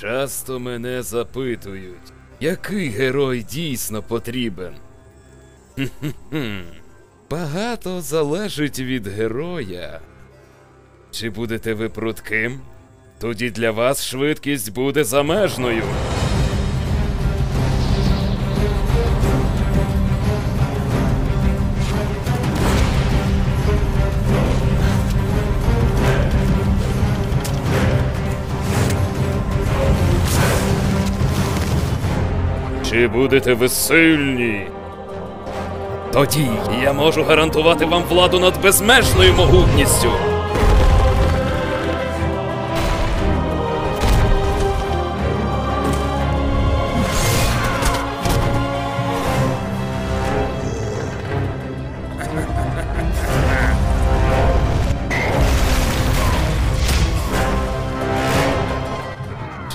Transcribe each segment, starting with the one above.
Часто мене запитують, який герой дійсно потрібен. Багато залежить від героя. Чи будете ви прутким? Тоді для вас швидкість буде замежною. Чи будете ви сильні? Тоді я можу гарантувати вам владу над безмежною могутністю.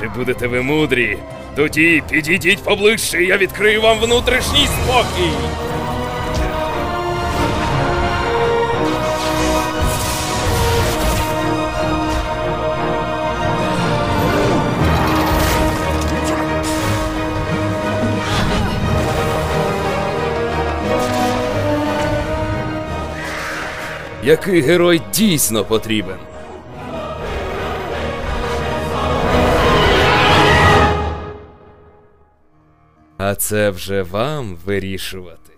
Чи будете ви мудрі? Тоді підійдіть поближче, і я відкрию вам внутрішній спокій. Який герой дійсно потрібен? А це вже вам вирішувати.